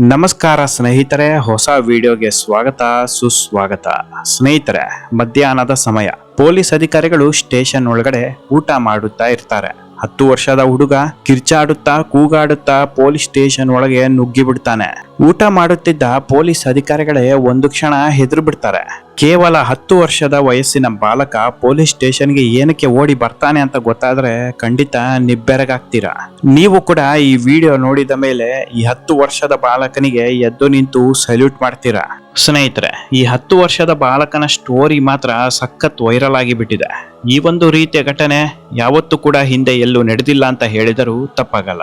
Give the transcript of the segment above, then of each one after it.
ನಮಸ್ಕಾರ ಸ್ನೇಹಿತರೆ, ಹೊಸ ವಿಡಿಯೋಗೆ ಸ್ವಾಗತ, ಸುಸ್ವಾಗತ. ಸ್ನೇಹಿತರೆ, ಮಧ್ಯಾಹ್ನದ ಸಮಯ. ಪೊಲೀಸ್ ಅಧಿಕಾರಿಗಳು ಸ್ಟೇಷನ್ ಒಳಗಡೆ ಊಟ ಮಾಡುತ್ತಾ ಇರ್ತಾರೆ. ಹತ್ತು ವರ್ಷದ ಹುಡುಗ ಕಿರ್ಚಾಡುತ್ತಾ, ಕೂಗಾಡುತ್ತಾ ಪೊಲೀಸ್ ಸ್ಟೇಷನ್ ಒಳಗೆ ನುಗ್ಗಿ ಬಿಡ್ತಾನೆ ಊಟ ಮಾಡುತ್ತಿದ್ದ ಪೊಲೀಸ್ ಅಧಿಕಾರಿಗಳೇ ಒಂದು ಕ್ಷಣ ಹೆದರು ಬಿಡ್ತಾರೆ. ಕೇವಲ ಹತ್ತು ವರ್ಷದ ವಯಸ್ಸಿನ ಬಾಲಕ ಪೊಲೀಸ್ ಸ್ಟೇಷನ್ಗೆ ಏನಕ್ಕೆ ಓಡಿ ಬರ್ತಾನೆ ಅಂತ ಗೊತ್ತಾದ್ರೆ ಖಂಡಿತ ನಿಬ್ಬೆರಗಾಗ್ತೀರಾ. ನೀವು ಕೂಡ ಈ ವಿಡಿಯೋ ನೋಡಿದ ಮೇಲೆ ಈ ಹತ್ತು ವರ್ಷದ ಬಾಲಕನಿಗೆ ಎದ್ದು ನಿಂತು ಸಲ್ಯೂಟ್ ಮಾಡ್ತೀರಾ. ಸ್ನೇಹಿತರೆ, ಈ ಹತ್ತು ವರ್ಷದ ಬಾಲಕನ ಸ್ಟೋರಿ ಮಾತ್ರ ಸಖತ್ ವೈರಲ್ ಆಗಿ ಬಿಟ್ಟಿದೆ ಈ ಒಂದು ರೀತಿಯ ಘಟನೆ ಯಾವತ್ತೂ ಕೂಡ ಹಿಂದೆ ಎಲ್ಲೂ ನಡೆದಿಲ್ಲ ಅಂತ ಹೇಳಿದರೂ ತಪ್ಪಾಗಲ್ಲ.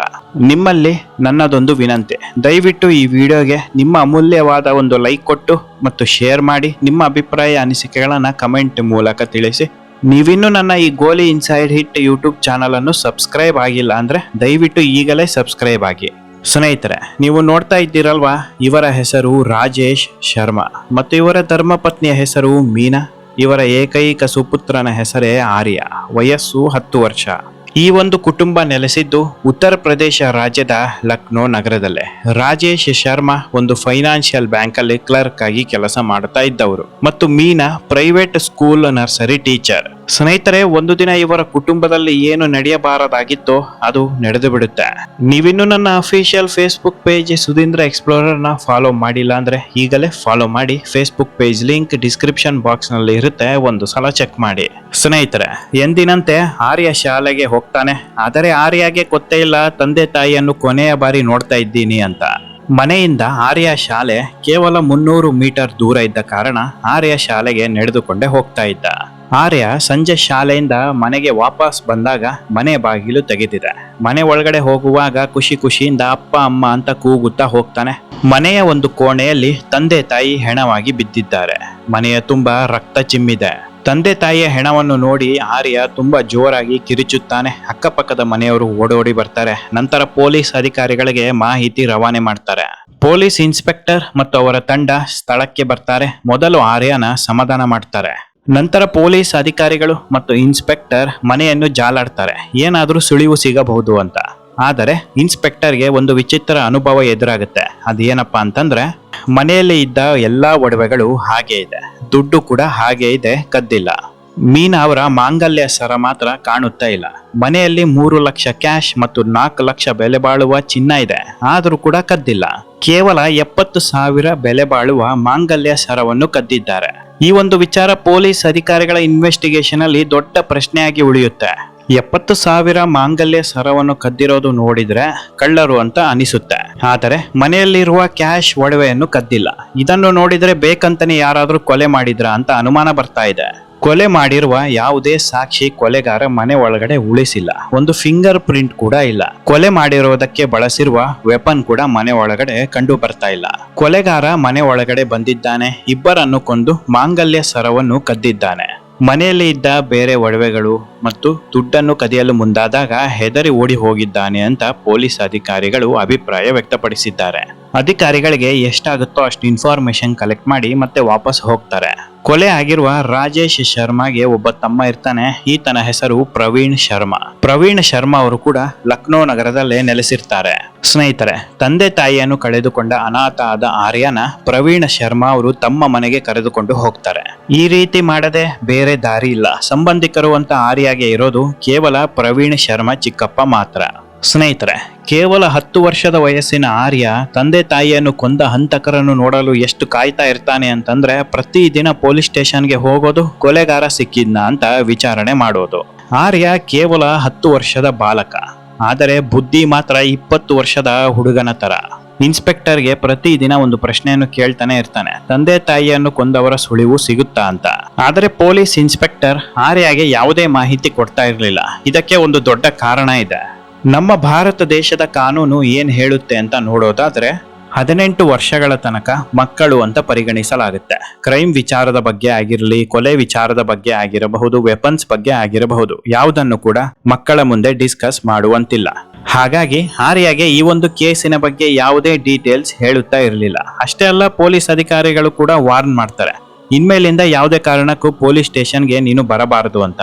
ನಿಮ್ಮಲ್ಲಿ ನನ್ನದೊಂದು ವಿನಂತಿ, ದಯವಿಟ್ಟು ಈ ವಿಡಿಯೋಗೆ ನಿಮ್ಮ ಅಮೂಲ್ಯವಾದ ಒಂದು ಲೈಕ್ ಕೊಟ್ಟು ಮತ್ತು ಶೇರ್ ಮಾಡಿ ನಿಮ್ಮ ಅಭಿಪ್ರಾಯ, ಅನಿಸಿಕೆಗಳನ್ನು ಕಮೆಂಟ್ ಮೂಲಕ ತಿಳಿಸಿ. ನೀವಿನ್ನೂ ನನ್ನ ಈ ಗೋಲಿ ಇನ್ಸೈಡ್ ಹಿಟ್ ಯೂಟ್ಯೂಬ್ ಚಾನಲನ್ನು ಸಬ್ಸ್ಕ್ರೈಬ್ ಆಗಿಲ್ಲ ಅಂದ್ರೆ ದಯವಿಟ್ಟು ಈಗಲೇ ಸಬ್ಸ್ಕ್ರೈಬ್ ಆಗಿ. ಸ್ನೇಹಿತರೆ, ನೀವು ನೋಡ್ತಾ ಇದ್ದೀರಲ್ವಾ? ಇವರ ಹೆಸರು ರಾಜೇಶ್ ಶರ್ಮಾ ಮತ್ತು ಇವರ ಧರ್ಮಪತ್ನಿಯ ಹೆಸರು ಮೀನಾ. ಇವರ ಏಕೈಕ ಸುಪುತ್ರನ ಹೆಸರೇ ಆರ್ಯ. ವಯಸ್ಸು ಹತ್ತು ವರ್ಷ. ಈ ಒಂದು ಕುಟುಂಬ ನೆಲೆಸಿದ್ದು ಉತ್ತರ ಪ್ರದೇಶ ರಾಜ್ಯದ ಲಕ್ನೋ ನಗರದಲ್ಲೇ. ರಾಜೇಶ್ ಶರ್ಮಾ ಒಂದು ಫೈನಾನ್ಷಿಯಲ್ ಬ್ಯಾಂಕ್ ಅಲ್ಲಿ ಕ್ಲರ್ಕ್ ಆಗಿ ಕೆಲಸ ಮಾಡ್ತಾ ಇದ್ದವರು. ಮತ್ತು Meena private school nursery teacher. ಸ್ನೇಹಿತರೆ, ಒಂದು ದಿನ ಇವರ ಕುಟುಂಬದಲ್ಲಿ ಏನು ನಡೆಯಬಾರದಾಗಿತ್ತೋ ಅದು ನಡೆದು ಬಿಡುತ್ತೆ. ನೀವಿನ್ನು ನನ್ನ ಅಫಿಷಿಯಲ್ ಫೇಸ್ಬುಕ್ ಪೇಜ್ ಸುಧೀಂದ್ರ ಎಕ್ಸ್ಪ್ಲೋರರ್ನ ಫಾಲೋ ಮಾಡಿಲ್ಲ ಅಂದ್ರೆ ಈಗಲೇ ಫಾಲೋ ಮಾಡಿ ಫೇಸ್ಬುಕ್ ಪೇಜ್ ಲಿಂಕ್ ಡಿಸ್ಕ್ರಿಪ್ಷನ್ ಬಾಕ್ಸ್ನಲ್ಲಿ ಇರುತ್ತೆ, ಒಂದು ಸಲ ಚೆಕ್ ಮಾಡಿ. ಸ್ನೇಹಿತರೆ, ಎಂದಿನಂತೆ ಆರ್ಯ ಶಾಲೆಗೆ ಹೋಗ್ತಾನೆ, ಆದರೆ ಆರ್ಯಗೆ ಗೊತ್ತೇ ಇಲ್ಲ, ತಂದೆ ತಾಯಿಯನ್ನು ಕೊನೆಯ ಬಾರಿ ನೋಡ್ತಾ ಇದ್ದೀನಿ ಅಂತ. ಮನೆಯಿಂದ ಆರ್ಯ ಶಾಲೆ ಕೇವಲ ಮುನ್ನೂರು ಮೀಟರ್ ದೂರ ಇದ್ದ ಕಾರಣ ಆರ್ಯ ಶಾಲೆಗೆ ನಡೆದುಕೊಂಡೇ ಹೋಗ್ತಾ ಇದ್ದ. ಆರ್ಯ ಸಂಜೆ ಶಾಲೆಯಿಂದ ಮನೆಗೆ ವಾಪಸ್ ಬಂದಾಗ ಮನೆ ಬಾಗಿಲು ತೆಗೆದಿದೆ. ಮನೆ ಒಳಗಡೆ ಹೋಗುವಾಗ ಖುಷಿ ಖುಷಿಯಿಂದ ಅಪ್ಪ, ಅಮ್ಮ ಅಂತ ಕೂಗುತ್ತಾ ಹೋಗ್ತಾನೆ. ಮನೆಯ ಒಂದು ಕೋಣೆಯಲ್ಲಿ ತಂದೆ ತಾಯಿ ಹೆಣವಾಗಿ ಬಿದ್ದಿದ್ದಾರೆ. ಮನೆಯ ತುಂಬಾ ರಕ್ತ ಚಿಮ್ಮಿದೆ. ತಂದೆ ತಾಯಿಯ ಹೆಣವನ್ನು ನೋಡಿ ಆರ್ಯ ತುಂಬಾ ಜೋರಾಗಿ ಕಿರಿಚುತ್ತಾನೆ. ಅಕ್ಕಪಕ್ಕದ ಮನೆಯವರು ಓಡೋಡಿ ಬರ್ತಾರೆ. ನಂತರ ಪೊಲೀಸ್ ಅಧಿಕಾರಿಗಳಿಗೆ ಮಾಹಿತಿ ರವಾನೆ ಮಾಡ್ತಾರೆ. ಪೊಲೀಸ್ ಇನ್ಸ್ಪೆಕ್ಟರ್ ಮತ್ತು ಅವರ ತಂಡ ಸ್ಥಳಕ್ಕೆ ಬರ್ತಾರೆ. ಮೊದಲು ಆರ್ಯನ ಸಮಾಧಾನ ಮಾಡ್ತಾರೆ. ನಂತರ ಪೊಲೀಸ್ ಅಧಿಕಾರಿಗಳು ಮತ್ತು ಇನ್ಸ್ಪೆಕ್ಟರ್ ಮನೆಯನ್ನು ಜಾಲಾಡ್ತಾರೆ. ಏನಾದರೂ ಸುಳಿವು ಸಿಗಬಹುದು ಅಂತ. ಆದರೆ ಇನ್ಸ್ಪೆಕ್ಟರ್ಗೆ ಒಂದು ವಿಚಿತ್ರ ಅನುಭವ ಎದುರಾಗುತ್ತೆ. ಅದೇನಪ್ಪ ಅಂತಂದ್ರೆ, ಮನೆಯಲ್ಲಿ ಇದ್ದ ಎಲ್ಲಾ ಒಡವೆಗಳು ಹಾಗೆ ಇದೆ. ದುಡ್ಡು ಕೂಡ ಹಾಗೆ ಇದೆ, ಕದ್ದಿಲ್ಲ. ಮೀನಾ ಅವರ ಮಾಂಗಲ್ಯ ಸರ ಮಾತ್ರ ಕಾಣುತ್ತಾ ಇಲ್ಲ. ಮನೆಯಲ್ಲಿ ಮೂರು ಲಕ್ಷ ಕ್ಯಾಶ್ ಮತ್ತು ನಾಲ್ಕು ಲಕ್ಷ ಬೆಲೆ ಬಾಳುವ ಚಿನ್ನ ಇದೆ. ಆದರೂ ಕೂಡ ಕದ್ದಿಲ್ಲ. ಕೇವಲ ಎಪ್ಪತ್ತು ಸಾವಿರ ಬೆಲೆ ಬಾಳುವ ಮಾಂಗಲ್ಯ ಸರವನ್ನು ಕದ್ದಿದ್ದಾರೆ. ಈ ಒಂದು ವಿಚಾರ ಪೊಲೀಸ್ ಅಧಿಕಾರಿಗಳ ಇನ್ವೆಸ್ಟಿಗೇಷನ್ ಅಲ್ಲಿ ದೊಡ್ಡ ಪ್ರಶ್ನೆಯಾಗಿ ಉಳಿಯುತ್ತೆ. ಎಪ್ಪತ್ತು ಸಾವಿರ ಮಾಂಗಲ್ಯ ಸರವನ್ನು ಕದ್ದಿರೋದು ನೋಡಿದ್ರೆ ಕಳ್ಳರು ಅಂತ ಅನಿಸುತ್ತೆ. ಆದರೆ ಮನೆಯಲ್ಲಿರುವ ಕ್ಯಾಶ್ ಒಡವೆಯನ್ನು ಕದ್ದಿಲ್ಲ. ಇದನ್ನು ನೋಡಿದ್ರೆ ಬೇಕಂತಾನೆ ಯಾರಾದರೂ ಕೊಲೆ ಮಾಡಿದ್ರ ಅಂತ ಅನುಮಾನ ಬರ್ತಾ ಇದೆ. ಕೊಲೆ ಮಾಡಿರುವ ಯಾವುದೇ ಸಾಕ್ಷಿ ಕೊಲೆಗಾರ ಮನೆ ಒಳಗಡೆ ಉಳಿಸಿಲ್ಲ. ಒಂದು ಫಿಂಗರ್ ಪ್ರಿಂಟ್ ಕೂಡ ಇಲ್ಲ. ಕೊಲೆ ಮಾಡಿರುವುದಕ್ಕೆ ಬಳಸಿರುವ ವೆಪನ್ ಕೂಡ ಮನೆ ಒಳಗಡೆ ಕಂಡು ಬರ್ತಾ ಇಲ್ಲ. ಕೊಲೆಗಾರ ಮನೆ ಒಳಗಡೆ ಬಂದಿದ್ದಾನೆ. ಇಬ್ಬರನ್ನು ಕೊಂದು ಮಾಂಗಲ್ಯ ಸರವನ್ನು ಕದ್ದಿದ್ದಾನೆ. ಮನೆಯಲ್ಲಿ ಇದ್ದ ಬೇರೆ ಒಡವೆಗಳು ಮತ್ತು ದುಡ್ಡನ್ನು ಕದಿಯಲು ಮುಂದಾದಾಗ ಹೆದರಿ ಓಡಿ ಹೋಗಿದ್ದಾನೆ ಅಂತ ಪೊಲೀಸ್ ಅಧಿಕಾರಿಗಳು ಅಭಿಪ್ರಾಯ ವ್ಯಕ್ತಪಡಿಸಿದ್ದಾರೆ. ಅಧಿಕಾರಿಗಳಿಗೆ ಎಷ್ಟಾಗುತ್ತೋ ಅಷ್ಟು ಇನ್ಫಾರ್ಮೇಶನ್ ಕಲೆಕ್ಟ್ ಮಾಡಿ ಮತ್ತೆ ವಾಪಸ್ ಹೋಗ್ತಾರೆ. ಕೊಲೆ ಆಗಿರುವ ರಾಜೇಶ್ ಶರ್ಮಾಗೆ ಒಬ್ಬ ತಮ್ಮ ಇರ್ತಾನೆ. ಈತನ ಹೆಸರು ಪ್ರವೀಣ್ ಶರ್ಮಾ. ಪ್ರವೀಣ್ ಶರ್ಮಾ ಅವರು ಕೂಡ ಲಕ್ನೋ ನಗರದಲ್ಲೇ ನೆಲೆಸಿರ್ತಾರೆ. ಸ್ನೇಹಿತರೆ, ತಂದೆ ತಾಯಿಯನ್ನು ಕಳೆದುಕೊಂಡ ಅನಾಥ ಆದ ಆರ್ಯನ ಪ್ರವೀಣ್ ಶರ್ಮಾ ಅವರು ತಮ್ಮ ಮನೆಗೆ ಕರೆದುಕೊಂಡು ಹೋಗ್ತಾರೆ. ಈ ರೀತಿ ಮಾಡದೆ ಬೇರೆ ದಾರಿ ಇಲ್ಲ. ಸಂಬಂಧಿಕರು ಅಂತ ಆರ್ಯಾಗೆ ಇರೋದು ಕೇವಲ ಪ್ರವೀಣ್ ಶರ್ಮಾ ಚಿಕ್ಕಪ್ಪ ಮಾತ್ರ. ಸ್ನೇಹಿತರೆ ಕೇವಲ ಹತ್ತು ವರ್ಷದ ವಯಸ್ಸಿನ ಆರ್ಯ ತಂದೆ ತಾಯಿಯನ್ನು ಕೊಂದ ಹಂತಕರನ್ನು ನೋಡಲು ಎಷ್ಟು ಕಾಯ್ತಾ ಇರ್ತಾನೆ ಅಂತಂದ್ರೆ ಪ್ರತಿದಿನ ಪೊಲೀಸ್ ಸ್ಟೇಷನ್ಗೆ ಹೋಗೋದು, ಕೊಲೆಗಾರ ಸಿಕ್ಕಿದ್ನ ಅಂತ ವಿಚಾರಣೆ ಮಾಡೋದು. ಆರ್ಯ ಕೇವಲ ಹತ್ತು ವರ್ಷದ ಬಾಲಕ. ಆದರೆ ಬುದ್ಧಿ ಮಾತ್ರ ಇಪ್ಪತ್ತು ವರ್ಷದ ಹುಡುಗನ ತರ ಇನ್ಸ್ಪೆಕ್ಟರ್ಗೆ ಪ್ರತಿದಿನ ಒಂದು ಪ್ರಶ್ನೆಯನ್ನು ಕೇಳ್ತಾನೆ ಇರ್ತಾನೆ. ತಂದೆ ತಾಯಿಯನ್ನು ಕೊಂದವರ ಸುಳಿವು ಸಿಗುತ್ತಾ ಅಂತ. ಆದರೆ ಪೊಲೀಸ್ ಇನ್ಸ್ಪೆಕ್ಟರ್ ಆರ್ಯಾಗೆ ಯಾವುದೇ ಮಾಹಿತಿ ಕೊಡ್ತಾ ಇರಲಿಲ್ಲ. ಇದಕ್ಕೆ ಒಂದು ದೊಡ್ಡ ಕಾರಣ ಇದೆ. ನಮ್ಮ ಭಾರತ ದೇಶದ ಕಾನೂನು ಏನು ಹೇಳುತ್ತೆ ಅಂತ ನೋಡೋದಾದ್ರೆ ಹದಿನೆಂಟು ವರ್ಷಗಳ ತನಕ ಮಕ್ಕಳು ಅಂತ ಪರಿಗಣಿಸಲಾಗುತ್ತೆ. ಕ್ರೈಮ್ ವಿಚಾರದ ಬಗ್ಗೆ ಆಗಿರಲಿ, ಕೊಲೆ ವಿಚಾರದ ಬಗ್ಗೆ ಆಗಿರಬಹುದು ವೆಪನ್ಸ್ ಬಗ್ಗೆ ಆಗಿರಬಹುದು, ಯಾವುದನ್ನು ಕೂಡ ಮಕ್ಕಳ ಮುಂದೆ ಡಿಸ್ಕಸ್ ಮಾಡುವಂತಿಲ್ಲ. ಹಾಗಾಗಿ ಆರ್ಯಾಗೆ ಈ ಒಂದು ಕೇಸಿನ ಬಗ್ಗೆ ಯಾವುದೇ ಡೀಟೇಲ್ಸ್ ಹೇಳುತ್ತಾ ಇರಲಿಲ್ಲ. ಅಷ್ಟೇ ಅಲ್ಲ, ಪೊಲೀಸ್ ಅಧಿಕಾರಿಗಳು ಕೂಡ ವಾರ್ನ್ ಮಾಡ್ತಾರೆ. ಇನ್ಮೇಲಿಂದ ಯಾವುದೇ ಕಾರಣಕ್ಕೂ ಪೊಲೀಸ್ ಸ್ಟೇಷನ್ಗೆ ನೀನು ಬರಬಾರದು ಅಂತ.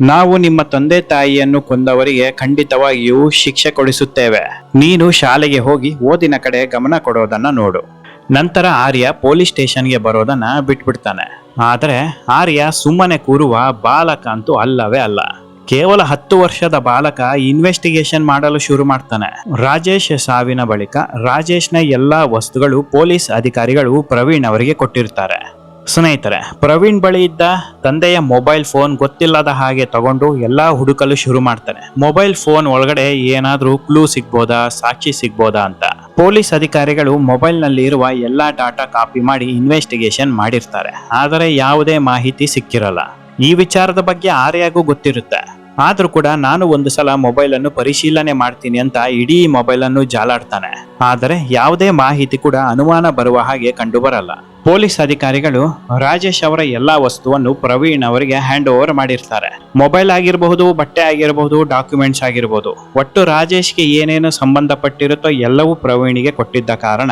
ನಾವು ನಿಮ್ಮ ತಂದೆ ತಾಯಿಯನ್ನು ಕೊಂದವರಿಗೆ ಖಂಡಿತವಾಗಿಯೂ ಶಿಕ್ಷೆ ಕೊಡಿಸುತ್ತೇವೆ. ನೀನು ಶಾಲೆಗೆ ಹೋಗಿ ಓದಿನ ಕಡೆ ಗಮನ ಕೊಡೋದನ್ನ ನೋಡು. ನಂತರ ಆರ್ಯ ಪೊಲೀಸ್ ಸ್ಟೇಷನ್ಗೆ ಬರೋದನ್ನ ಬಿಟ್ಬಿಡ್ತಾನೆ. ಆದರೆ ಆರ್ಯ ಸುಮ್ಮನೆ ಕೂರುವ ಬಾಲಕ ಅಂತೂ ಅಲ್ಲವೇ ಅಲ್ಲ. ಕೇವಲ ಹತ್ತು ವರ್ಷದ ಬಾಲಕ ಇನ್ವೆಸ್ಟಿಗೇಷನ್ ಮಾಡಲು ಶುರು ಮಾಡ್ತಾನೆ. ರಾಜೇಶ್ ಸಾವಿನ ಬಳಿಕ ರಾಜೇಶ್ನ ಎಲ್ಲಾ ವಸ್ತುಗಳು ಪೊಲೀಸ್ ಅಧಿಕಾರಿಗಳು ಪ್ರವೀಣ್ ಅವರಿಗೆ ಕೊಟ್ಟಿರ್ತಾರೆ. ಸ್ನೇಹಿತರೆ, ಪ್ರವೀಣ್ ಬಳಿ ಇದ್ದ ತಂದೆಯ ಮೊಬೈಲ್ ಫೋನ್ ಗೊತ್ತಿಲ್ಲದ ಹಾಗೆ ತಗೊಂಡು ಎಲ್ಲಾ ಹುಡುಕಲು ಶುರು ಮಾಡ್ತಾನೆ. ಮೊಬೈಲ್ ಫೋನ್ ಒಳಗಡೆ ಏನಾದರೂ ಕ್ಲೂ ಸಿಗ್ಬೋದಾ, ಸಾಕ್ಷಿ ಸಿಗ್ಬೋದಾ ಅಂತ. ಪೊಲೀಸ್ ಅಧಿಕಾರಿಗಳು ಮೊಬೈಲ್ನಲ್ಲಿ ಇರುವ ಎಲ್ಲಾ ಡಾಟಾ ಕಾಪಿ ಮಾಡಿ ಇನ್ವೆಸ್ಟಿಗೇಷನ್ ಮಾಡಿರ್ತಾರೆ. ಆದರೆ ಯಾವುದೇ ಮಾಹಿತಿ ಸಿಕ್ಕಿರಲ್ಲ. ಈ ವಿಚಾರದ ಬಗ್ಗೆ ಆರ್ಯಾಗೂ ಗೊತ್ತಿರುತ್ತೆ. ಆದರೂ ಕೂಡ ನಾನು ಒಂದು ಸಲ ಮೊಬೈಲ್ ಅನ್ನು ಪರಿಶೀಲನೆ ಮಾಡ್ತೀನಿ ಅಂತ ಇಡೀ ಮೊಬೈಲ್ ಅನ್ನು ಜಾಲಾಡ್ತಾನೆ. ಆದರೆ ಯಾವುದೇ ಮಾಹಿತಿ ಕೂಡ ಅನುಮಾನ ಬರುವ ಹಾಗೆ ಕಂಡು ಬರಲ್ಲ ಪೊಲೀಸ್ ಅಧಿಕಾರಿಗಳು ರಾಜೇಶ್ ಅವರ ಎಲ್ಲಾ ವಸ್ತುವನ್ನು ಪ್ರವೀಣ್ ಅವರಿಗೆ ಹ್ಯಾಂಡ್ ಓವರ್ ಮಾಡಿರ್ತಾರೆ. ಮೊಬೈಲ್ ಆಗಿರಬಹುದು, ಬಟ್ಟೆ ಆಗಿರಬಹುದು ಡಾಕ್ಯುಮೆಂಟ್ಸ್ ಆಗಿರಬಹುದು ಒಟ್ಟು ರಾಜೇಶ್ಗೆ ಏನೇನು ಸಂಬಂಧಪಟ್ಟಿರುತ್ತೋ ಎಲ್ಲವೂ ಪ್ರವೀಣಿಗೆ ಕೊಟ್ಟಿದ್ದ ಕಾರಣ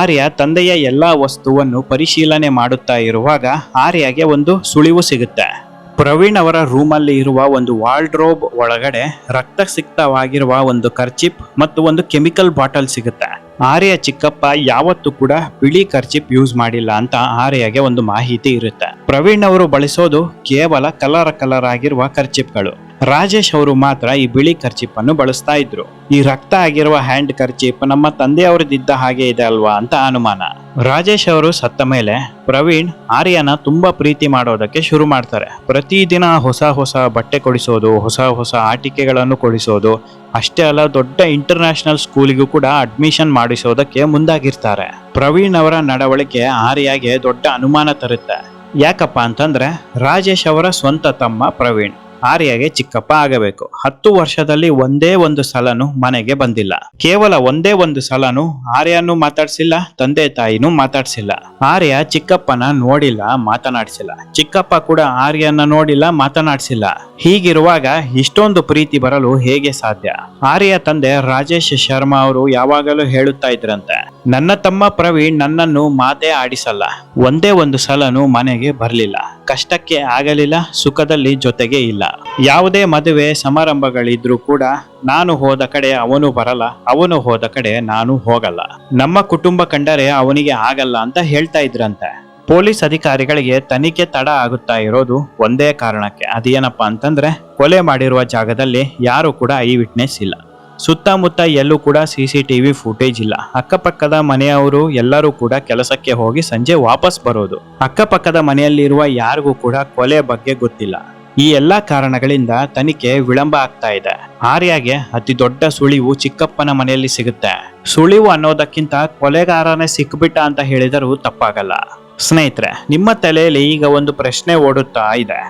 ಆರ್ಯ ತಂದೆಯ ಎಲ್ಲಾ ವಸ್ತುವನ್ನು ಪರಿಶೀಲನೆ ಮಾಡುತ್ತಾ ಇರುವಾಗ ಆರ್ಯಗೆ ಒಂದು ಸುಳಿವು ಸಿಗುತ್ತೆ. ಪ್ರವೀಣ್ ಅವರ ರೂಮಲ್ಲಿ ಇರುವ ಒಂದು ವಾಲ್ಡ್ರೋಬ್ ಒಳಗಡೆ ರಕ್ತ ಸಿಕ್ತವಾಗಿರುವ ಒಂದು ಕರ್ಚಿಪ್ ಮತ್ತು ಒಂದು ಕೆಮಿಕಲ್ ಬಾಟಲ್ ಸಿಗುತ್ತೆ. ಆರ್ಯ ಚಿಕ್ಕಪ್ಪ ಯಾವತ್ತೂ ಕೂಡ ಬಿಳಿ ಕರ್ಚಿಪ್ ಯೂಸ್ ಮಾಡಿಲ್ಲ ಅಂತ ಆರ್ಯಗೆ ಒಂದು ಮಾಹಿತಿ ಇರುತ್ತೆ. ಪ್ರವೀಣ್ ಅವರು ಬಳಸೋದು ಕೇವಲ ಕಲರ್ ಕಲರ್ ಆಗಿರುವ ಕರ್ಚಿಪ್ಗಳು. ರಾಜೇಶ್ ಅವರು ಮಾತ್ರ ಈ ಬಿಳಿ ಕರ್ಚಿಪ್ ಅನ್ನು ಬಳಸ್ತಾ ಇದ್ರು. ಈ ರಕ್ತ ಆಗಿರುವ ಹ್ಯಾಂಡ್ ಕರ್ಚಿಪ್ ನಮ್ಮ ತಂದೆಯವರದಿದ್ದ ಹಾಗೆ ಇದೆ ಅಲ್ವಾ ಅಂತ ಅನುಮಾನ. ರಾಜೇಶ್ ಅವರು ಸತ್ತ ಮೇಲೆ ಪ್ರವೀಣ್, ಆರ್ಯನ ತುಂಬಾ ಪ್ರೀತಿ ಮಾಡೋದಕ್ಕೆ ಶುರು ಮಾಡ್ತಾರೆ. ಪ್ರತಿದಿನ ಹೊಸ ಹೊಸ ಬಟ್ಟೆ ಕೊಡಿಸೋದು, ಹೊಸ ಹೊಸ ಆಟಿಕೆಗಳನ್ನು ಕೊಡಿಸೋದು, ಅಷ್ಟೇ ಅಲ್ಲ ದೊಡ್ಡ ಇಂಟರ್ನ್ಯಾಷನಲ್ ಸ್ಕೂಲಿಗೂ ಕೂಡ ಅಡ್ಮಿಷನ್ ಮಾಡಿಸೋದಕ್ಕೆ ಮುಂದಾಗಿರ್ತಾರೆ. ಪ್ರವೀಣ್ ಅವರ ನಡವಳಿಕೆ ಆರ್ಯಾಗೆ ದೊಡ್ಡ ಅನುಮಾನ ತರುತ್ತೆ. ಯಾಕಪ್ಪ ಅಂತಂದ್ರೆ ರಾಜೇಶ್ ಅವರ ಸ್ವಂತ ತಮ್ಮ ಪ್ರವೀಣ್. ಆರ್ಯಗೆ ಚಿಕ್ಕಪ್ಪ ಆಗಬೇಕು. ಹತ್ತು ವರ್ಷದಲ್ಲಿ ಒಂದೇ ಒಂದು ಸಲನು ಮನೆಗೆ ಬಂದಿಲ್ಲ. ಕೇವಲ ಒಂದೇ ಒಂದು ಸಲನು ಆರ್ಯನು ಮಾತಾಡ್ಸಿಲ್ಲ, ತಂದೆ ತಾಯಿನೂ ಮಾತಾಡ್ಸಿಲ್ಲ. ಆರ್ಯ ಚಿಕ್ಕಪ್ಪನ ನೋಡಿಲ್ಲ, ಮಾತನಾಡಿಸಿಲ್ಲ. ಚಿಕ್ಕಪ್ಪ ಕೂಡ ಆರ್ಯನ ನೋಡಿಲ್ಲ, ಮಾತನಾಡಿಸಿಲ್ಲ. ಹೀಗಿರುವಾಗ ಇಷ್ಟೊಂದು ಪ್ರೀತಿ ಬರಲು ಹೇಗೆ ಸಾಧ್ಯ? ಆರ್ಯ ತಂದೆ ರಾಜೇಶ್ ಶರ್ಮಾ ಅವರು ಯಾವಾಗಲೂ ಹೇಳುತ್ತಾ ಇದ್ರಂತೆ, ನನ್ನ ತಮ್ಮ ಪ್ರವೀಣ್ ನನ್ನನ್ನು ಮಾತೇ ಆಡಿಸಲ್ಲ. ಒಂದೇ ಒಂದು ಸಲನು ಮನೆಗೆ ಬರಲಿಲ್ಲ. ಕಷ್ಟಕ್ಕೆ ಆಗಲಿಲ್ಲ, ಸುಖದಲ್ಲಿ ಜೊತೆಗೆ ಇಲ್ಲ. ಯಾವುದೇ ಮದುವೆ ಸಮಾರಂಭಗಳಿದ್ರೂ ಕೂಡ ನಾನು ಹೋದ ಕಡೆ ಅವನು ಬರಲ್ಲ, ಅವನು ಹೋದ ಕಡೆ ನಾನು ಹೋಗಲ್ಲ. ನಮ್ಮ ಕುಟುಂಬ ಕಂಡರೆ ಅವನಿಗೆ ಆಗಲ್ಲ ಅಂತ ಹೇಳ್ತಾ ಇದ್ರಂತೆ. ಪೊಲೀಸ್ ಅಧಿಕಾರಿಗಳಿಗೆ ತನಿಖೆ ತಡ ಆಗುತ್ತಾ ಇರೋದು ಒಂದೇ ಕಾರಣಕ್ಕೆ. ಅದೇನಪ್ಪ ಅಂತಂದ್ರೆ, ಕೊಲೆ ಮಾಡಿರುವ ಜಾಗದಲ್ಲಿ ಯಾರು ಕೂಡ ಐ ವಿಟ್ನೆಸ್ ಇಲ್ಲ. ಸುತ್ತಮುತ್ತ ಎಲ್ಲೂ ಕೂಡ C C T V footage ಇಲ್ಲ. ಅಕ್ಕಪಕ್ಕದ ಮನೆಯವರು ಎಲ್ಲರೂ ಕೂಡ ಕೆಲಸಕ್ಕೆ ಹೋಗಿ ಸಂಜೆ ವಾಪಸ್ ಬರೋದು. ಅಕ್ಕಪಕ್ಕದ ಮನೆಯಲ್ಲಿರುವ ಯಾರಿಗೂ ಕೂಡ ಕೊಲೆ ಬಗ್ಗೆ ಗೊತ್ತಿಲ್ಲ. ಈ ಎಲ್ಲಾ ಕಾರಣಗಳಿಂದ ತನಿಖೆ ವಿಳಂಬ ಆಗ್ತಾ ಇದೆ. ಆರ್ಯಾಗೆ ಅತಿ ದೊಡ್ಡ ಸುಳಿವು ಚಿಕ್ಕಪ್ಪನ ಮನೆಯಲ್ಲಿ ಸಿಗುತ್ತೆ. ಸುಳಿವು ಅನ್ನೋದಕ್ಕಿಂತ ಕೊಲೆಗಾರನೇ ಸಿಕ್ಬಿಟ್ಟ ಅಂತ ಹೇಳಿದರೂ ತಪ್ಪಾಗಲ್ಲ. ಸ್ನೇಹಿತರೆ, ನಿಮ್ಮ ತಲೆಯಲ್ಲಿ ಈಗ ಒಂದು ಪ್ರಶ್ನೆ ಓಡುತ್ತಾ ಇದೆ.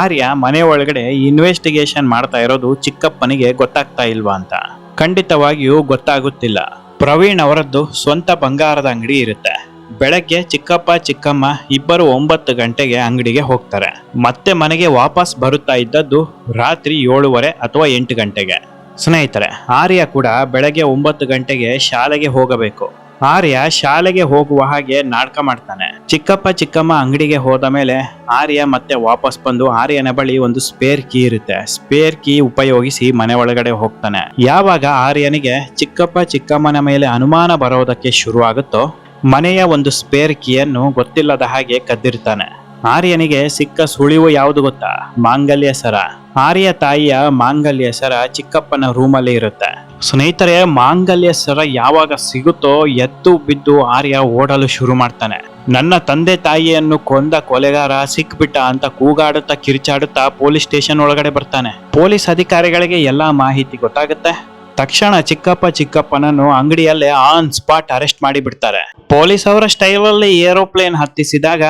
ಆರ್ಯ ಮನೆ ಒಳಗಡೆ ಇನ್ವೆಸ್ಟಿಗೇಷನ್ ಮಾಡ್ತಾ ಇರೋದು ಚಿಕ್ಕಪ್ಪನಿಗೆ ಗೊತ್ತಾಗ್ತಾ ಇಲ್ವಾ ಅಂತ. ಖಂಡಿತವಾಗಿಯೂ ಗೊತ್ತಾಗುತ್ತಿಲ್ಲ. ಪ್ರವೀಣ್ ಅವರದ್ದು ಸ್ವಂತ ಬಂಗಾರದ ಅಂಗಡಿ ಇರುತ್ತೆ. ಬೆಳಗ್ಗೆ ಚಿಕ್ಕಪ್ಪ, ಚಿಕ್ಕಮ್ಮ ಇಬ್ಬರು ಒಂಬತ್ತು ಗಂಟೆಗೆ ಅಂಗಡಿಗೆ ಹೋಗ್ತಾರೆ. ಮತ್ತೆ ಮನೆಗೆ ವಾಪಸ್ ಬರುತ್ತಾ ಇದ್ದದ್ದು ರಾತ್ರಿ ಏಳುವರೆ ಅಥವಾ ಎಂಟು ಗಂಟೆಗೆ. ಸ್ನೇಹಿತರೆ, ಆರ್ಯ ಕೂಡ ಬೆಳಗ್ಗೆ ಒಂಬತ್ತು ಗಂಟೆಗೆ ಶಾಲೆಗೆ ಹೋಗಬೇಕು. ಆರ್ಯ ಶಾಲೆಗೆ ಹೋಗುವ ಹಾಗೆ ನಾಟಕ ಮಾಡ್ತಾನೆ. ಚಿಕ್ಕಪ್ಪ, ಚಿಕ್ಕಮ್ಮ ಅಂಗಡಿಗೆ ಹೋದ ಮೇಲೆ ಆರ್ಯ ಮತ್ತೆ ವಾಪಸ್ ಬಂದು ಆರ್ಯನ ಬಳಿ ಒಂದು ಸ್ಪೇರ್ ಕೀ ಇರುತ್ತೆ. ಸ್ಪೇರ್ ಕೀ ಉಪಯೋಗಿಸಿ ಮನೆ ಒಳಗಡೆ ಹೋಗ್ತಾನೆ. ಯಾವಾಗ ಆರ್ಯನಿಗೆ ಚಿಕ್ಕಪ್ಪ, ಚಿಕ್ಕಮ್ಮನ ಮೇಲೆ ಅನುಮಾನ ಬರೋದಕ್ಕೆ ಶುರುವಾಗುತ್ತೋ ಮನೆಯ ಒಂದು ಸ್ಪೇರ್ ಕೀಯನ್ನು ಗೊತ್ತಿಲ್ಲದ ಹಾಗೆ ಕದ್ದಿರ್ತಾನೆ. ಆರ್ಯನಿಗೆ ಸಿಕ್ಕ ಸುಳಿವು ಯಾವುದು ಗೊತ್ತಾ? ಮಾಂಗಲ್ಯ ಸರ. ಆರ್ಯ ತಾಯಿಯ ಮಾಂಗಲ್ಯ ಸರ ಚಿಕ್ಕಪ್ಪನ ರೂಮಲ್ಲಿ ಇರುತ್ತೆ. ಸ್ನೇಹಿತರೆ, ಮಾಂಗಲ್ಯ ಸರ ಯಾವಾಗ ಸಿಗುತ್ತೋ ಎದ್ದು ಬಿದ್ದು ಆರ್ಯ ಓಡಲು ಶುರು ಮಾಡ್ತಾನೆ. ನನ್ನ ತಂದೆ ತಾಯಿಯನ್ನು ಕೊಂದ ಕೊಲೆಗಾರ ಸಿಕ್ಬಿಟ್ಟ ಅಂತ ಕೂಗಾಡುತ್ತಾ ಕಿರಿಚಾಡುತ್ತಾ ಪೊಲೀಸ್ ಸ್ಟೇಷನ್ ಒಳಗಡೆ ಬರ್ತಾನೆ. ಪೊಲೀಸ್ ಅಧಿಕಾರಿಗಳಿಗೆ ಎಲ್ಲಾ ಮಾಹಿತಿ ಗೊತ್ತಾಗುತ್ತೆ. ತಕ್ಷಣ ಚಿಕ್ಕಪ್ಪ ಚಿಕ್ಕಪ್ಪನನ್ನು ಅಂಗಡಿಯಲ್ಲೇ ಆನ್ ಸ್ಪಾಟ್ ಅರೆಸ್ಟ್ ಮಾಡಿ ಬಿಡ್ತಾರೆ ಪೊಲೀಸ್ ಅವರ ಸ್ಟೈಲಲ್ಲಿ ಏರೋಪ್ಲೇನ್ ಹತ್ತಿಸಿದಾಗ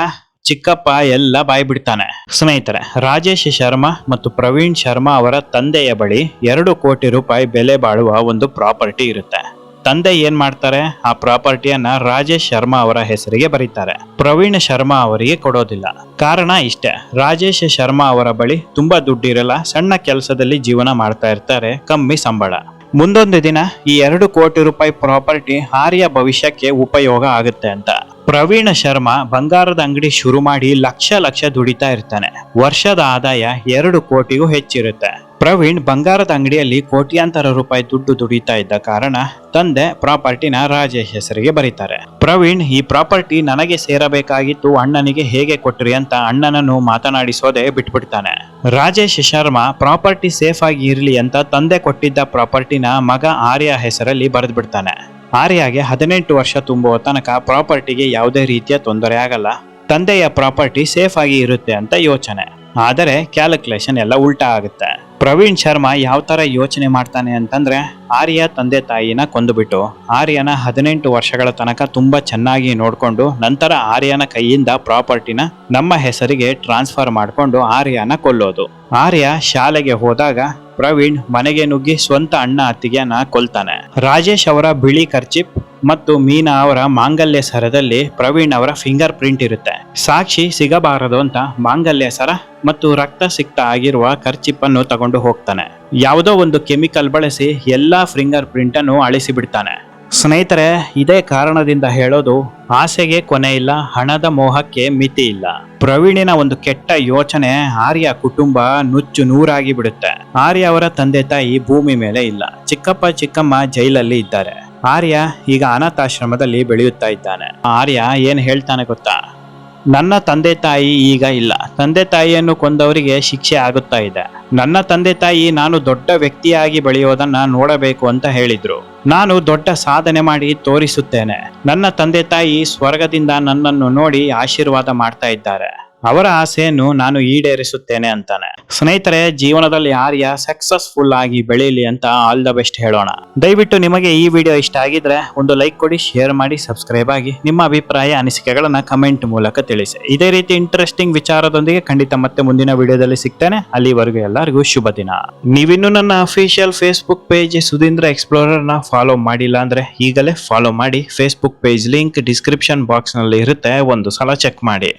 ಚಿಕ್ಕಪ್ಪ ಎಲ್ಲ ಬಾಯಿ ಬಿಡ್ತಾನೆ ಸ್ನೇಹಿತರೆ, ರಾಜೇಶ್ ಶರ್ಮಾ ಮತ್ತು ಪ್ರವೀಣ್ ಶರ್ಮಾ ಅವರ ತಂದೆಯ ಬಳಿ ಎರಡು ಕೋಟಿ ರೂಪಾಯಿ ಬೆಲೆ ಬಾಳುವ ಒಂದು ಪ್ರಾಪರ್ಟಿ ಇರುತ್ತೆ. ತಂದೆ ಏನ್ ಮಾಡ್ತಾರೆ? ಆ ಪ್ರಾಪರ್ಟಿಯನ್ನ ರಾಜೇಶ್ ಶರ್ಮಾ ಅವರ ಹೆಸರಿಗೆ ಬರೀತಾರೆ. ಪ್ರವೀಣ್ ಶರ್ಮಾ ಅವರಿಗೆ ಕೊಡೋದಿಲ್ಲ. ಕಾರಣ ಇಷ್ಟೇ, ರಾಜೇಶ್ ಶರ್ಮಾ ಅವರ ಬಳಿ ತುಂಬಾ ದುಡ್ಡಿರಲ್ಲ, ಸಣ್ಣ ಕೆಲಸದಲ್ಲಿ ಜೀವನ ಮಾಡ್ತಾ ಇರ್ತಾರೆ, ಕಮ್ಮಿ ಸಂಬಳ. ಮುಂದೊಂದು ದಿನ ಈ ಎರಡು ಕೋಟಿ ರೂಪಾಯಿ ಪ್ರಾಪರ್ಟಿ ಆರ್ಯ ಭವಿಷ್ಯಕ್ಕೆ ಉಪಯೋಗ ಆಗುತ್ತೆ ಅಂತ. ಪ್ರವೀಣ್ ಶರ್ಮಾ ಬಂಗಾರದ ಅಂಗಡಿ ಶುರು ಮಾಡಿ ಲಕ್ಷ ಲಕ್ಷ ದುಡಿತಾ ಇರ್ತಾನೆ. ವರ್ಷದ ಆದಾಯ ಎರಡು ಕೋಟಿಗೂ ಹೆಚ್ಚಿರುತ್ತೆ. ಪ್ರವೀಣ್ ಬಂಗಾರದ ಅಂಗಡಿಯಲ್ಲಿ ಕೋಟ್ಯಾಂತರ ರೂಪಾಯಿ ದುಡ್ಡು ದುಡಿತಾ ಇದ್ದ ಕಾರಣ ತಂದೆ ಪ್ರಾಪರ್ಟಿನ ರಾಜೇಶ್ ಹೆಸರಿಗೆ ಬರೀತಾರೆ. ಪ್ರವೀಣ್, ಈ ಪ್ರಾಪರ್ಟಿ ನನಗೆ ಸೇರಬೇಕಾಗಿತ್ತು, ಅಣ್ಣನಿಗೆ ಹೇಗೆ ಕೊಟ್ರಿ ಅಂತ ಅಣ್ಣನನ್ನು ಮಾತನಾಡಿಸೋದೆ ಬಿಟ್ಬಿಡ್ತಾನೆ. ರಾಜೇಶ್ ಶರ್ಮಾ, ಪ್ರಾಪರ್ಟಿ ಸೇಫ್ ಆಗಿ ಇರಲಿ ಅಂತ ತಂದೆ ಕೊಟ್ಟಿದ್ದ ಪ್ರಾಪರ್ಟಿನ ಮಗ ಆರ್ಯ ಹೆಸರಲ್ಲಿ ಬರೆದ್ಬಿಡ್ತಾನೆ. ಆರ್ಯಾಗೆ ಹದಿನೆಂಟು ವರ್ಷ ತುಂಬುವ ತನಕ ಪ್ರಾಪರ್ಟಿಗೆ ಯಾವುದೇ ರೀತಿಯ ತೊಂದರೆ ಆಗಲ್ಲ. ತಂದೆಯ ಪ್ರಾಪರ್ಟಿ ಸೇಫ್ ಆಗಿ ಇರುತ್ತೆ ಅಂತ ಯೋಚನೆ. ಆದರೆ ಕ್ಯಾಲ್ಕುಲೇಷನ್ ಎಲ್ಲ ಉಲ್ಟಾ ಆಗುತ್ತೆ. ಪ್ರವೀಣ್ ಶರ್ಮಾ ಯಾವ ತರ ಯೋಚನೆ ಮಾಡ್ತಾನೆ ಅಂತಂದ್ರೆ, ಆರ್ಯ ತಂದೆ ತಾಯಿನ ಕೊಂದುಬಿಟ್ಟು, ಆರ್ಯನ ಹದಿನೆಂಟು ವರ್ಷಗಳ ತನಕ ತುಂಬಾ ಚೆನ್ನಾಗಿ ನೋಡಿಕೊಂಡು, ನಂತರ ಆರ್ಯನ ಕೈಯಿಂದ ಪ್ರಾಪರ್ಟಿನ ನಮ್ಮ ಹೆಸರಿಗೆ ಟ್ರಾನ್ಸ್ಫರ್ ಮಾಡಿಕೊಂಡು ಆರ್ಯನ ಕೊಲ್ಲೋದು. ಆರ್ಯ ಶಾಲೆಗೆ ಹೋದಾಗ ಪ್ರವೀಣ್ ಮನೆಗೆ ನುಗ್ಗಿ ಸ್ವಂತ ಅಣ್ಣ ಅತ್ತಿಗೆಯನ್ನ ಕೊಲ್ತಾನೆ. ರಾಜೇಶ್ ಅವರ ಬಿಳಿ ಖರ್ಚಿಪ್ ಮತ್ತು ಮೀನಾ ಅವರ ಮಾಂಗಲ್ಯ ಸರದಲ್ಲಿ ಪ್ರವೀಣ್ ಅವರ ಫಿಂಗರ್ ಪ್ರಿಂಟ್ ಇರುತ್ತೆ. ಸಾಕ್ಷಿ ಸಿಗಬಾರದು ಅಂತ ಮಾಂಗಲ್ಯ ಸರ ಮತ್ತು ರಕ್ತ ಸಿಕ್ತ ಆಗಿರುವ ಖರ್ಚಿಪ್ಪನ್ನು ತಗೊಂಡು ಹೋಗ್ತಾನೆ. ಯಾವುದೋ ಒಂದು ಕೆಮಿಕಲ್ ಬಳಸಿ ಎಲ್ಲಾ ಫಿಂಗರ್ ಪ್ರಿಂಟ್ ಅನ್ನು ಅಳಿಸಿ ಬಿಡ್ತಾನೆ ಸ್ನೇಹಿತರೆ, ಇದೇ ಕಾರಣದಿಂದ ಹೇಳೋದು ಆಸೆಗೆ ಕೊನೆ ಇಲ್ಲ, ಹಣದ ಮೋಹಕ್ಕೆ ಮಿತಿ ಇಲ್ಲ. ಪ್ರವೀಣಿನ ಒಂದು ಕೆಟ್ಟ ಯೋಚನೆ ಆರ್ಯ ಕುಟುಂಬ ನುಚ್ಚು ನೂರಾಗಿ ಬಿಡುತ್ತೆ ಆರ್ಯ ಅವರ ತಂದೆ ತಾಯಿ ಭೂಮಿ ಮೇಲೆ ಇಲ್ಲ. ಚಿಕ್ಕಪ್ಪ ಚಿಕ್ಕಮ್ಮ ಜೈಲಲ್ಲಿ ಇದ್ದಾರೆ. ಆರ್ಯ ಈಗ ಅನಾಥಾಶ್ರಮದಲ್ಲಿ ಬೆಳೆಯುತ್ತಾ ಇದ್ದಾನೆ. ಆರ್ಯ ಏನು ಹೇಳ್ತಾನೆ ಗೊತ್ತಾ? ನನ್ನ ತಂದೆ ತಾಯಿ ಈಗ ಇಲ್ಲ. ತಂದೆ ತಾಯಿಯನ್ನು ಕೊಂದವರಿಗೆ ಶಿಕ್ಷೆ ಆಗುತ್ತಾ ಇದೆ. ನನ್ನ ತಂದೆ ತಾಯಿ ನಾನು ದೊಡ್ಡ ವ್ಯಕ್ತಿಯಾಗಿ ಬೆಳೆಯೋದನ್ನ ನೋಡಬೇಕು ಅಂತ ಹೇಳಿದ್ರು. ನಾನು ದೊಡ್ಡ ಸಾಧನೆ ಮಾಡಿ ತೋರಿಸುತ್ತೇನೆ. ನನ್ನ ತಂದೆ ತಾಯಿ ಸ್ವರ್ಗದಿಂದ ನನ್ನನ್ನು ನೋಡಿ ಆಶೀರ್ವಾದ ಮಾಡ್ತಾ ಇದ್ದಾರೆ. ಅವರ ಆಸೆಯನ್ನು ನಾನು ಈಡೇರಿಸುತ್ತೇನೆ ಅಂತಾನೆ. ಸ್ನೇಹಿತರೆ, ಜೀವನದಲ್ಲಿ ಆರ್ಯ ಸಕ್ಸಸ್ಫುಲ್ ಆಗಿ ಬೆಳೀಲಿ ಅಂತ ಆಲ್ ದ ಬೆಸ್ಟ್ ಹೇಳೋಣ. ದಯವಿಟ್ಟು ನಿಮಗೆ ಈ ವಿಡಿಯೋ ಇಷ್ಟ ಆಗಿದ್ರೆ ಒಂದು ಲೈಕ್ ಕೊಡಿ ಶೇರ್ ಮಾಡಿ ಸಬ್ಸ್ಕ್ರೈಬ್ ಆಗಿ ನಿಮ್ಮ ಅಭಿಪ್ರಾಯ, ಅನಿಸಿಕೆಗಳನ್ನ ಕಮೆಂಟ್ ಮೂಲಕ ತಿಳಿಸಿ. ಇದೇ ರೀತಿ ಇಂಟ್ರೆಸ್ಟಿಂಗ್ ವಿಚಾರದೊಂದಿಗೆ ಖಂಡಿತ ಮತ್ತೆ ಮುಂದಿನ ವಿಡಿಯೋದಲ್ಲಿ ಸಿಗ್ತೇನೆ. ಅಲ್ಲಿವರೆಗೂ ಎಲ್ಲರಿಗೂ ಶುಭ ದಿನ. ನೀವಿನ್ನು ನನ್ನ ಅಫಿಷಿಯಲ್ ಫೇಸ್ಬುಕ್ ಪೇಜ್ ಸುಧೀಂದ್ರ ಎಕ್ಸ್ಪ್ಲೋರರ್ನ ಫಾಲೋ ಮಾಡಿಲ್ಲ ಅಂದ್ರೆ ಈಗಲೇ ಫಾಲೋ ಮಾಡಿ ಫೇಸ್ಬುಕ್ ಪೇಜ್ ಲಿಂಕ್ ಡಿಸ್ಕ್ರಿಪ್ಷನ್ ಬಾಕ್ಸ್ನಲ್ಲಿ ಇರುತ್ತೆ, ಒಂದು ಸಲ ಚೆಕ್ ಮಾಡಿ.